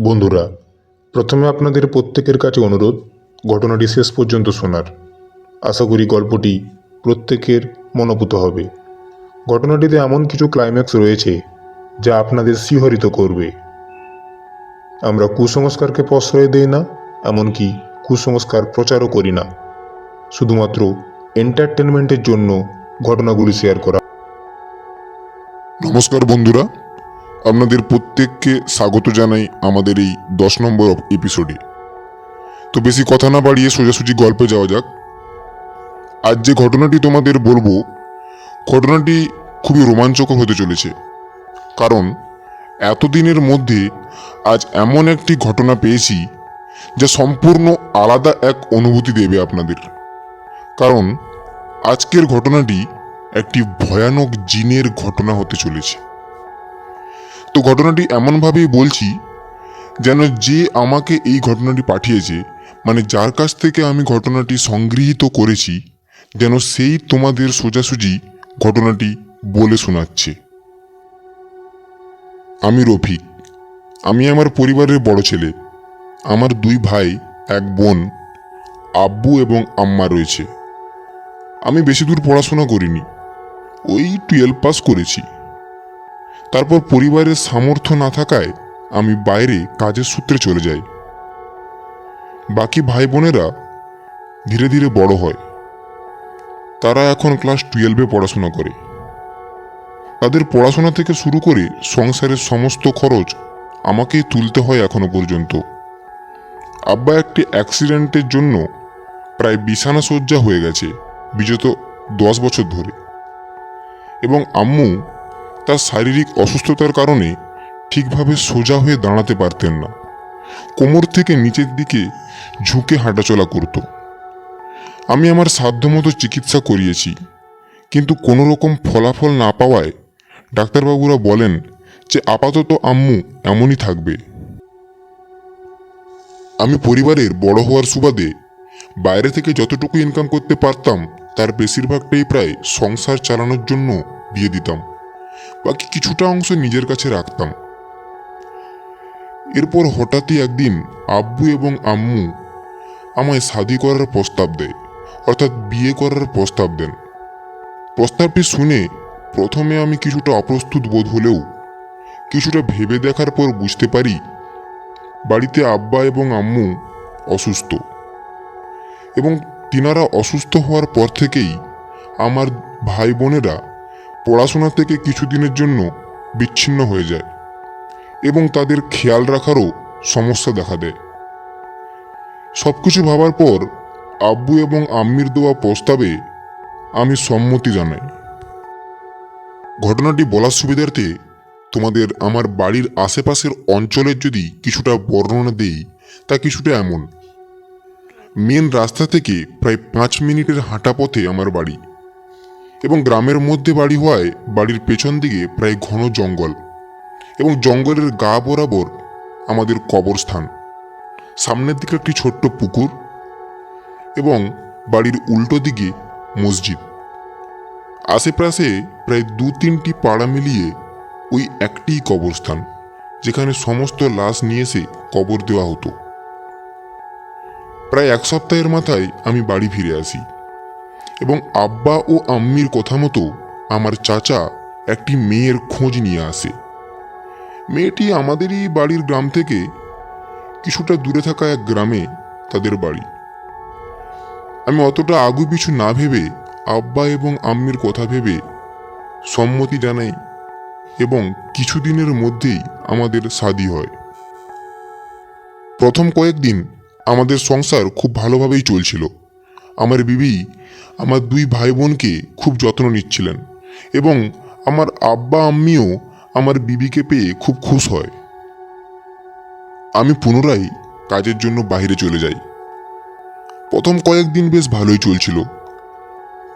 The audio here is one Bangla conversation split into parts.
বন্ধুরা, প্রথমে আপনাদের প্রত্যেকের কাছে অনুরোধ, ঘটনাটি শেষ পর্যন্ত শোনার। আশা করি গল্পটি প্রত্যেকের মনোভূত হবে। ঘটনাটিতে এমন কিছু ক্লাইম্যাক্স রয়েছে, যা আপনাদের শিহরিত করবে। আমরা কুসংস্কারকে প্রশ্রয় দেই না, এমনকি কুসংস্কার প্রচারও করি না। শুধুমাত্র এন্টারটেনমেন্টের জন্য ঘটনাগুলি শেয়ার করা। নমস্কার বন্ধুরা আপনাদের প্রত্যেককে স্বাগত জানাই আমাদের এই দশ নম্বর এপিসোডে তো বেশি কথা না বাড়িয়ে সোজাসুজি গল্পে যাওয়া যাক। আজ যে ঘটনাটি তোমাদের বলব, ঘটনাটি খুবই রোমাঞ্চকর হতে চলেছে। কারণ, এতদিনের মধ্যে আজ এমন একটি ঘটনা পেয়েছি, যা সম্পূর্ণ আলাদা এক অনুভূতি দেবে আপনাদের। কারণ, আজকের ঘটনাটি একটি ভয়ানক জিনের ঘটনা হতে চলেছে। তো ঘটনাটি এমনভাবেই বলছি যেন যে আমাকে এই ঘটনাটি পাঠিয়েছে মানে যার কাছ থেকে আমি ঘটনাটি সংগৃহীত করেছি, যেন সেই তোমাদের সোজাসুজি ঘটনাটি বলে শোনাচ্ছে। আমি রফিক। আমি আমার পরিবারের বড় ছেলে। আমার দুই ভাই, এক বোন, আব্বু এবং আম্মা রয়েছে। আমি বেশি দূর পড়াশোনা করিনি। ওই টুয়েলভ পাস করেছি। তারপর পরিবারের সামর্থ্য না থাকায় আমি বাইরে কাজের সূত্রে চলে যাই। বাকি ভাই বোনেরা ধীরে ধীরে বড় হয়। তারা এখন ক্লাস টুয়েলভে পড়াশোনা করে। তাদের পড়াশোনা থেকে শুরু করে সংসারের সমস্ত খরচ আমাকেই তুলতে হয় এখনও পর্যন্ত। আব্বা একটি অ্যাক্সিডেন্টের জন্য প্রায় বিছানা শয্যা হয়ে গেছে, বিগত দশ বছর ধরে। এবং আম্মু তার শারীরিক অসুস্থতার কারণে ঠিকভাবে সোজা হয়ে দাঁড়াতে পারতেন না। কোমর থেকে নিচের দিকে ঝুঁকে হাঁটাচলা করত। আমি আমার সাধ্যমতো চিকিৎসা করিয়েছি, কিন্তু কোনো রকম ফলাফল না পাওয়ায় ডাক্তারবাবুরা বলেন যে, আপাতত আম্মু এমনই থাকবে। আমি পরিবারের বড় হওয়ার সুবাদে বাইরে থেকে যতটুকু ইনকাম করতে পারতাম, তার বেশিরভাগটাই প্রায় সংসার চালানোর জন্য দিয়ে দিতাম। বাকি কিছুটা অংশ নিজের কাছে রাখতাম। এরপর হঠাৎই একদিন আব্বু এবং আম্মু আমায় শাদি করার প্রস্তাব দেয়, অর্থাৎ বিয়ে করার প্রস্তাব দেন। প্রস্তাবটি শুনে প্রথমে আমি কিছুটা অপ্রস্তুত বোধ হলেও কিছুটা ভেবে দেখার পর বুঝতে পারি বাড়িতে আব্বা এবং আম্মু অসুস্থ এবং তিনারা অসুস্থ হওয়ার পর থেকেই আমার ভাই বোনেরা পড়াশোনা থেকে কিছুদিনের জন্য বিচ্ছিন্ন হয়ে যায় এবং তাদের খেয়াল রাখারও সমস্যা দেখা দেয়। সব কিছু ভাবার পর আব্বু এবং আম্মির দেওয়া প্রস্তাবে আমি সম্মতি জানাই। ঘটনাটি বলার সুবিধার্থে তোমাদের আমার বাড়ির আশেপাশের অঞ্চলের যদি কিছুটা বর্ণনা দেই, তা কিছুটা এমন। মেন রাস্তা থেকে প্রায় পাঁচ মিনিটের হাঁটা পথে আমার বাড়ি। এবং গ্রামের মধ্যে বাড়ি হওয়ায় বাড়ির পেছন দিকে প্রায় ঘন জঙ্গল এবং জঙ্গলের গা বরাবর আমাদের কবরস্থান। সামনের দিকে একটি ছোট্ট পুকুর এবং বাড়ির উল্টো দিকে মসজিদ। আশেপাশে প্রায় দু তিনটি পাড়া মিলিয়ে ওই একটি কবরস্থান, যেখানে সমস্ত লাশ নিয়ে এসে কবর দেওয়া হতো। প্রায় এক সপ্তাহের মাথায় আমি বাড়ি ফিরে আসি। এবং আব্বা ও আম্মির কথা মতো আমার চাচা একটি মেয়ের খোঁজ নিয়ে আসে। মেয়েটি আমাদেরই বাড়ির গ্রাম থেকে কিছুটা দূরে থাকা এক গ্রামে তাদের বাড়ি। আমি অতটা আগু পিছু না ভেবে আব্বা এবং আম্মির কথা ভেবে সম্মতি জানাই এবং কিছুদিনের মধ্যেই আমাদের শাদি হয়। প্রথম কয়েকদিন আমাদের সংসার খুব ভালোভাবেই চলছিল। আমার বিবি আমার দুই ভাই বোনকে খুব যত্ন নিচ্ছিলেন এবং আমার আব্বা আম্মিও আমার বিবিকে পেয়ে খুব খুশ হয়। আমি পুনরায় কাজের জন্য বাইরে চলে যাই। প্রথম কয়েকদিন বেশ ভালোই চলছিল।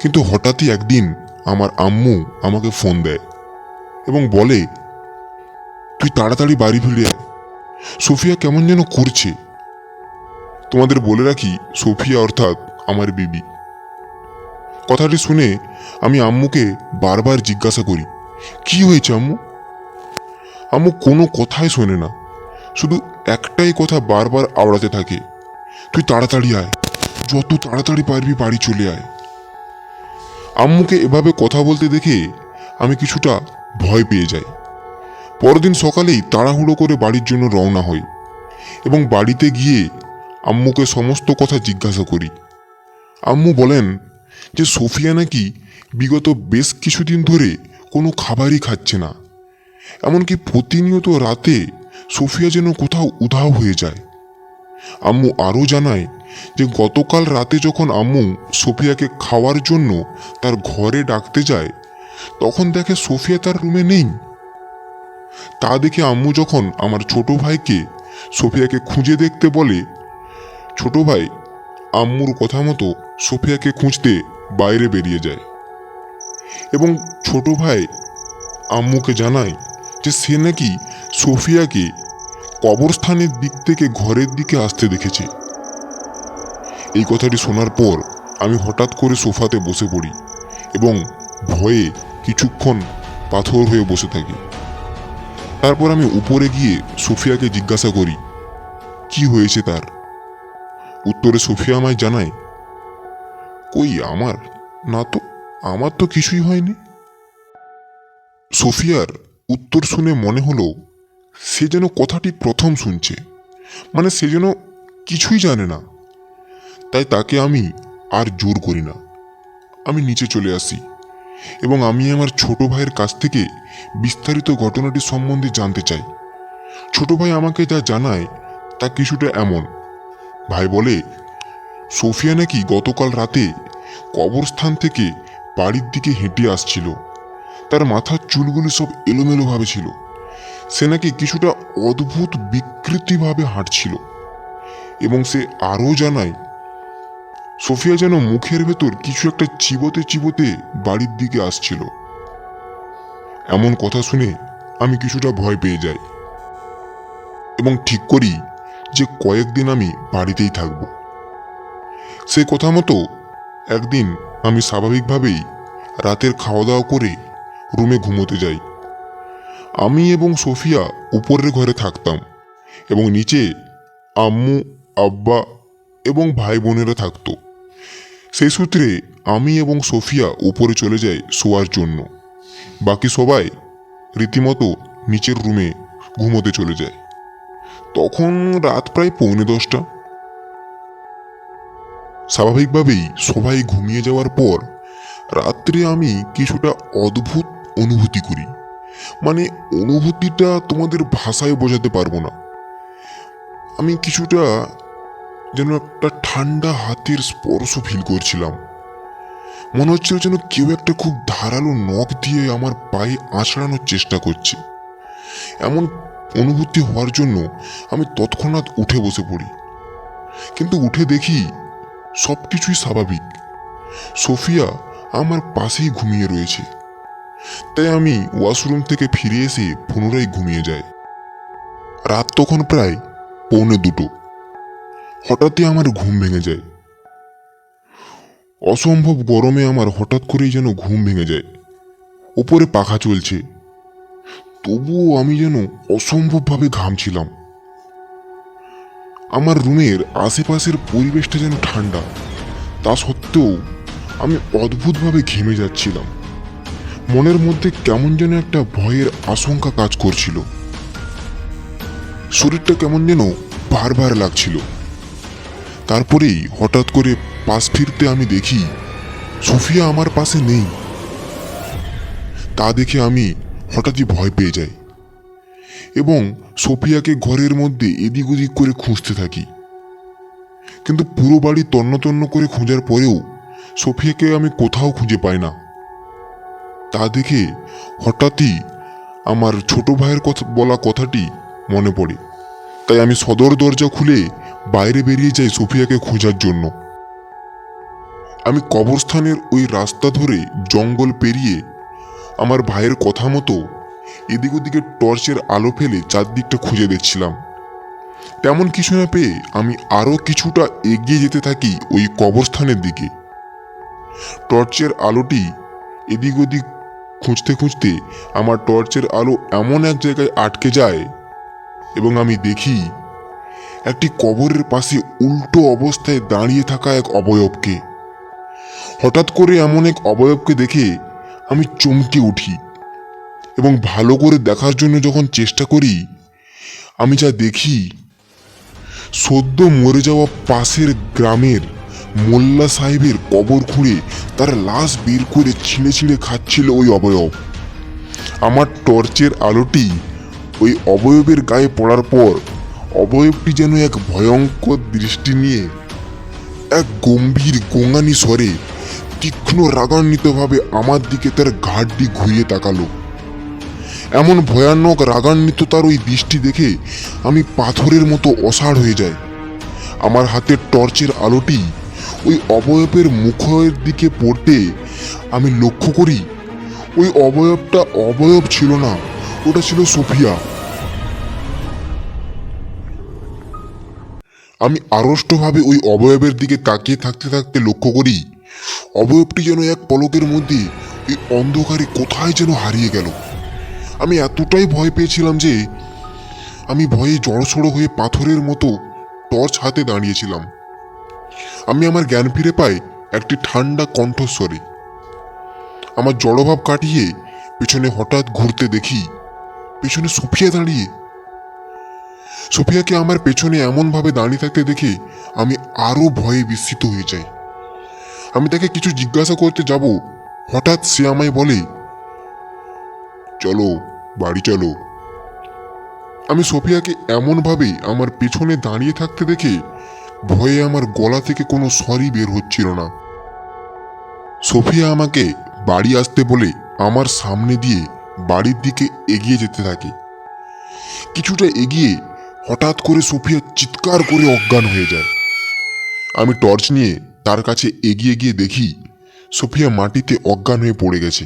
কিন্তু হঠাৎই একদিন আমার আম্মু আমাকে ফোন দেয় এবং বলে, তুই তাড়াতাড়ি বাড়ি ফিরে আয়। সোফিয়া কেমন যেন করছে। তোমাদের বলে রাখি, সোফিয়া অর্থাৎ আমার বিবি। কথাটি শুনে আমি আম্মুকে বারবার জিজ্ঞাসা করি, কি হয়েছে আম্মু? আম্মু কোনো কথাই শোনে না, শুধু একটাই কথা বারবার আওড়াতে থাকে, তুই তাড়াতাড়ি আয়, যত তাড়াতাড়ি পারবি বাড়ি চলে আয়। আম্মুকে এভাবে কথা বলতে দেখে আমি কিছুটা ভয় পেয়ে যাই। পরদিন সকালেই তাড়াহুড়ো করে বাড়ির জন্য রওনা হই এবং বাড়িতে গিয়ে আম্মুকে সমস্ত কথা জিজ্ঞাসা করি আম্মু বলেন যে সোফিয়া নাকি বিগত বেশ কিছুদিন ধরে কোনো খাবারই খাচ্ছে না। এমনকি প্রতিনিয়ত রাতে সোফিয়া যেন কোথাও উধাও হয়ে যায়। আম্মু আরও জানায় যে গতকাল রাতে যখন আম্মু সোফিয়াকে খাওয়ার জন্য তার ঘরে ডাকতে যায়, তখন দেখে সোফিয়া তার রুমে নেই। তা দেখে আম্মু যখন আমার ছোট ভাইকে সোফিয়াকে খুঁজে দেখতে বলে, ছোট ভাই, আম্মুর কথা মতো সোফিয়াকে খুঁজতে বাইরে বেরিয়ে যায়। এবং ছোট ভাই আম্মুকে জানায় যে সে নাকি সোফিয়াকে কবরস্থানের দিক থেকে ঘরের দিকে আসতে দেখেছে। এই কথাটি শোনার পর আমি হঠাৎ করে সোফাতে বসে পড়ি এবং ভয়ে কিছুক্ষণ পাথর হয়ে বসে থাকি। তারপর আমি উপরে গিয়ে সোফিয়াকে জিজ্ঞাসা করি, কি হয়েছে তার? উত্তরে সোফিয়া আমায় জানায় কই আমার? না তো, আমার তো কিছুই হয়নি। সোফিয়ার উত্তর শুনে মনে হলো, সে যেন কথাটি প্রথম শুনছে। মানে সে যেন কিছুই জানে না। তাই তাকে আমি আর জোর করি না। আমি নিচে চলে আসি এবং আমি আমার ছোট ভাইয়ের কাছ থেকে বিস্তারিত ঘটনাটি সম্বন্ধে জানতে চাই। ছোট ভাই আমাকে যা জানায় তা কিছুটা এমন। ভাই বলে সোফিয়া নাকি গতকাল রাতে কবরস্থান থেকে বাড়ির দিকে হেঁটে আসছিল। তার মাথার চুলগুলি সব এলোমেলোভাবে ছিল। সে নাকি কিছুটা অদ্ভুত বিকৃতিভাবে হাঁটছিল। এবং সে আরও জানায়, সোফিয়া যেন মুখের ভেতর কিছু একটা চিবোতে চিবোতে বাড়ির দিকে আসছিল। এমন কথা শুনে আমি কিছুটা ভয় পেয়ে যাই। এবং ঠিক করি যে কয়েকদিন আমি বাড়িতেই থাকব। সে কথা মতো একদিন আমি স্বাভাবিকভাবেই রাতের খাওয়া দাওয়া করে রুমে ঘুমোতে যাই। আমি এবং সোফিয়া উপরের ঘরে থাকতাম এবং নিচে আম্মু, আব্বা এবং ভাই বোনেরা থাকতো। সেই সূত্রে আমি এবং সোফিয়া উপরে চলে যাই শোয়ার জন্য। বাকি সবাই রীতিমতো নিচের রুমে ঘুমোতে চলে যায়। তখন রাত প্রায় পৌনে দশটা। স্বাভাবিকভাবেই সবাই ঘুমিয়ে যাওয়ার পর রাত্রে আমি কিছুটা অদ্ভুত অনুভূতি করি। মানে অনুভূতিটা তোমাদের ভাষায় বোঝাতে পারব না। আমি কিছুটা যেন একটা ঠান্ডা হাতের স্পর্শ ফিল করছিলাম। মনে হচ্ছিল যেন কেউ একটা খুব ধারালো নখ দিয়ে আমার পায়ে আঁচড়ানোর চেষ্টা করছে। এমন অনুভূতি হওয়ার জন্য আমি তৎক্ষণাৎ উঠে বসে পড়ি। কিন্তু উঠে দেখি সব কিছুই স্বাভাবিক। সোফিয়া আমার পাশেই ঘুমিয়ে রয়েছে। তাই আমি ওয়াশরুম থেকে ফিরে এসে পুনরায় ঘুমিয়ে যাই। রাত তখন প্রায় পৌনে দুটো। হঠাৎই আমার ঘুম ভেঙে যায়। অসম্ভব গরমে আমার হঠাৎ করেই যেন ঘুম ভেঙে যায়। ওপরে পাখা চলছে। তবুও আমি যেন অসম্ভবভাবে ঘামছিলাম। আমার রুমের আশেপাশের পরিবেশটা যেন ঠান্ডা। তা সত্ত্বেও আমি অদ্ভুতভাবে ঘেমে যাচ্ছিলাম। মনের মধ্যে কেমন যেন একটা ভয়ের আশঙ্কা কাজ করছিল। শরীরটা কেমন যেন বারবার লাগছিল। তারপরেই হঠাৎ করে পাশ ফিরতে আমি দেখি সোফিয়া আমার পাশে নেই। তা দেখে আমি হঠাৎই ভয় পেয়ে যাই। এবং সোফিয়াকে ঘরের মধ্যে এদিক ওদিক করে খুঁজতে থাকি। কিন্তু পুরো বাড়ি তন্ন তন্ন করে খোঁজার পরেও সোফিয়াকে আমি কোথাও খুঁজে পাই না। তা দেখে হঠাৎই আমার ছোট ভাইয়ের কথা বলা কথাটি মনে পড়ে। তাই আমি সদর দরজা খুলে বাইরে বেরিয়ে যাই সোফিয়াকে খোঁজার জন্য। আমি কবরস্থানের ওই রাস্তা ধরে জঙ্গল পেরিয়ে আমার ভাইয়ের কথা মতো এদিক ওদিকে টর্চের আলো ফেলে চারদিকটা খুঁজে দেখছিলাম। তেমন কিছু না পেয়ে আমি আরও কিছুটা এগিয়ে যেতে থাকি ওই কবরস্থানের দিকে। টর্চের আলোটি এদিক ওদিক খুঁজতে খুঁজতে আমার টর্চের আলো এমন এক জায়গায় আটকে যায় এবং আমি দেখি একটি কবরের পাশে উল্টো অবস্থায় দাঁড়িয়ে থাকা এক অবয়বকে। হঠাৎ করে এমন এক অবয়বকে দেখে আমি চমকে উঠি। এবং ভালো করে দেখার জন্য যখন চেষ্টা করি, আমি যা দেখি, সদ্য মরে যাওয়া পাশের গ্রামের মোল্লা সাহেবের কবর খুঁড়ে তার লাশ বের করে ছিঁড়ে ছিঁড়ে খাচ্ছিল ওই অবয়ব। আমার টর্চের আলোটি ওই অবয়বের গায়ে পড়ার পর অবয়বটি যেন এক ভয়ঙ্কর দৃষ্টি নিয়ে এক গম্ভীর গোঙানি স্বরে তীক্ষ্ণ রাগান্বিতভাবে আমার দিকে তার ঘাটটি ঘুরিয়ে তাকালো। এমন ভয়ানক রাগান্বিত তার ওই দৃষ্টি দেখে আমি পাথরের মতো অসাড় হয়ে যায় আমার হাতের টর্চের আলোটি ওই অবয়বের মুখের দিকে পড়তে আমি লক্ষ্য করি, ওই অবয়বটা অবয়ব ছিল না, ওটা ছিল সোফিয়া। আমি আড়ষ্টভাবে ওই অবয়বের দিকে তাকিয়ে থাকতে থাকতে লক্ষ্য করি, অবয়বটি যেন এক পলকের মধ্যে এই অন্ধকারে কোথায় যেন হারিয়ে গেল। আমি এতটাই ভয় পেয়েছিলাম যে আমি ভয়ে জড়সড়ো হয়ে পাথরের মতো টর্চ হাতে দাঁড়িয়েছিলাম। আমি আমার জ্ঞান ফিরে পাই একটি ঠান্ডা কণ্ঠস্বরে। আমার জড়ভাব কাটিয়ে পেছনে হঠাৎ ঘুরতে দেখি, পেছনে সুফিয়া দাঁড়িয়ে। সুফিয়াকে আমার পেছনে এমনভাবে দাঁড়িয়ে থাকতে দেখে আমি আরও ভয়ে বিস্মিত হয়ে যাই। আমি তাকে কিছু জিজ্ঞাসা করতে যাব, হঠাৎ সে আমায় বলে চলো, বাড়ি চলো। আমি সোফিয়াকে এমনভাবে আমার পেছনে দাঁড়িয়ে থাকতে দেখে ভয়ে আমার গলা থেকে কোনো সরি বের হচ্ছিল না। সোফিয়া আমাকে বাড়ি আসতে বলে আমার সামনে দিয়ে বাড়ির দিকে এগিয়ে যেতে থাকে। কিছুটা এগিয়ে হঠাৎ করে সোফিয়া চিৎকার করে অজ্ঞান হয়ে যায়। আমি টর্চ নিয়ে তার কাছে এগিয়ে গিয়ে দেখি সোফিয়া মাটিতে অজ্ঞান হয়ে পড়ে গেছে।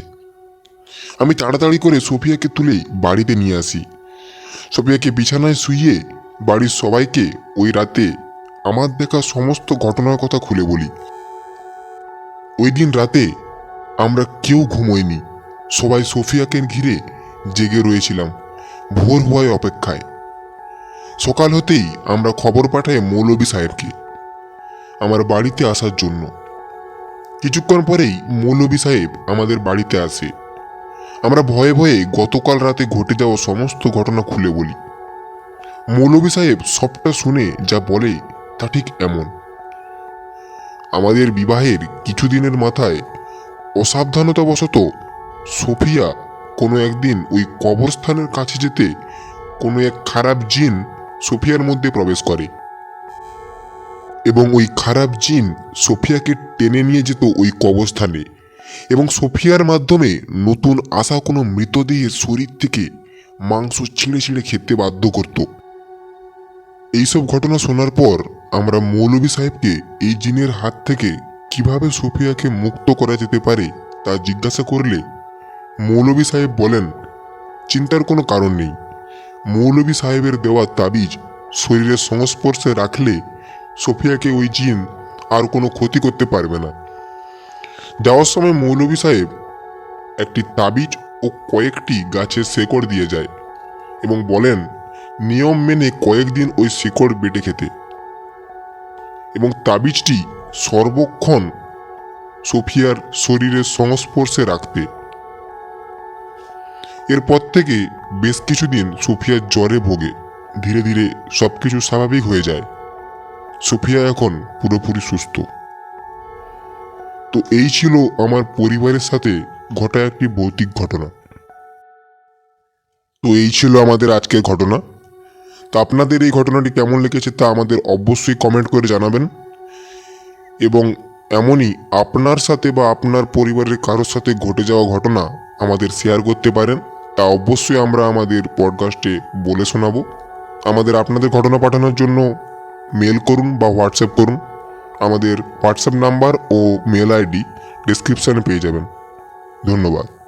আমি তাড়াতাড়ি করে সোফিয়াকে তুলে বাড়িতে নিয়ে আসি। সোফিয়াকে বিছানায় শুইয়ে বাড়ির সবাইকে ওই রাতে আমার দেখা সমস্ত ঘটনার কথা খুলে বলি। ওই দিন রাতে আমরা কেউ ঘুমোইনি সবাই সোফিয়াকে ঘিরে জেগে রয়েছিলাম, ভোর হওয়ায় অপেক্ষায়। সকাল হতেই আমরা খবর পাঠাই মৌলবী সাহেবকে আমার বাড়িতে আসার জন্য। কিছুক্ষণ পরেই মৌলবী সাহেব আমাদের বাড়িতে আসে। আমরা ভয়ে ভয়ে গতকাল রাতে ঘটে যাওয়া সমস্ত ঘটনা খুলে বলি। মৌলবী সাহেব সবটা শুনে যা বলে তা ঠিক এমন। আমাদের বিবাহের কিছুদিনের মাথায় অসাবধানতাবশত সোফিয়া কোনো একদিন ওই কবরস্থানের কাছে যেতে কোনো এক খারাপ জিন সোফিয়ার মধ্যে প্রবেশ করে এবং ওই খারাপ জিন সোফিয়াকে টেনে নিয়ে যেত ওই কবরস্থানে। এবং সোফিয়ার মাধ্যমে নতুন আসা কোনো মৃতদেহের শরীর থেকে মাংস ছিঁড়ে ছিঁড়ে খেতে বাধ্য করত। এইসব ঘটনা শোনার পর আমরা মৌলভী সাহেবকে এই জিনের হাত থেকে কীভাবে সোফিয়াকে মুক্ত করা যেতে পারে তা জিজ্ঞাসা করলে মৌলভী সাহেব বলেন, চিন্তার কোনো কারণ নেই। মৌলভী সাহেবের দেওয়া তাবিজ শরীরের সংস্পর্শে রাখলে সোফিয়াকে ওই জিন আর কোনো ক্ষতি করতে পারবে না। যাওয়ার সময় মৌলভী সাহেব একটি তাবিজ ও কয়েকটি গাছের শেকড় দিয়ে যায় এবং বলেন, নিয়ম মেনে কয়েকদিন ওই শেকড় বেটে খেতে। এবং তাবিজটি সর্বক্ষণ সোফিয়ার শরীরের সংস্পর্শে রাখতে। এরপর থেকে বেশ কিছুদিন সোফিয়ার জ্বরে ভোগে। ধীরে ধীরে সবকিছু স্বাভাবিক হয়ে যায়। সোফিয়া এখন পুরোপুরি সুস্থ। তো এই ছিল আমার পরিবারের সাথে ঘটা একটি ভৌতিক ঘটনা। তো এই ছিল আমাদের আজকের ঘটনা। তো আপনাদের এই ঘটনাটি কেমন লেগেছে তা আমাদের অবশ্যই কমেন্ট করে জানাবেন। এবং এমনই আপনার সাথে বা আপনার পরিবারের কারোর সাথে ঘটে যাওয়া ঘটনা আমাদের শেয়ার করতে পারেন। তা অবশ্যই আমরা আমাদের পডকাস্টে বলে শোনাবো। আমাদের আপনাদের ঘটনা পাঠানোর জন্য মেল করুন বা হোয়াটসঅ্যাপ করুন। আমাদের হোয়াটসঅ্যাপ নাম্বার ও মেল আইডি ডিসক্রিপশানে পেয়ে যাবেন। ধন্যবাদ।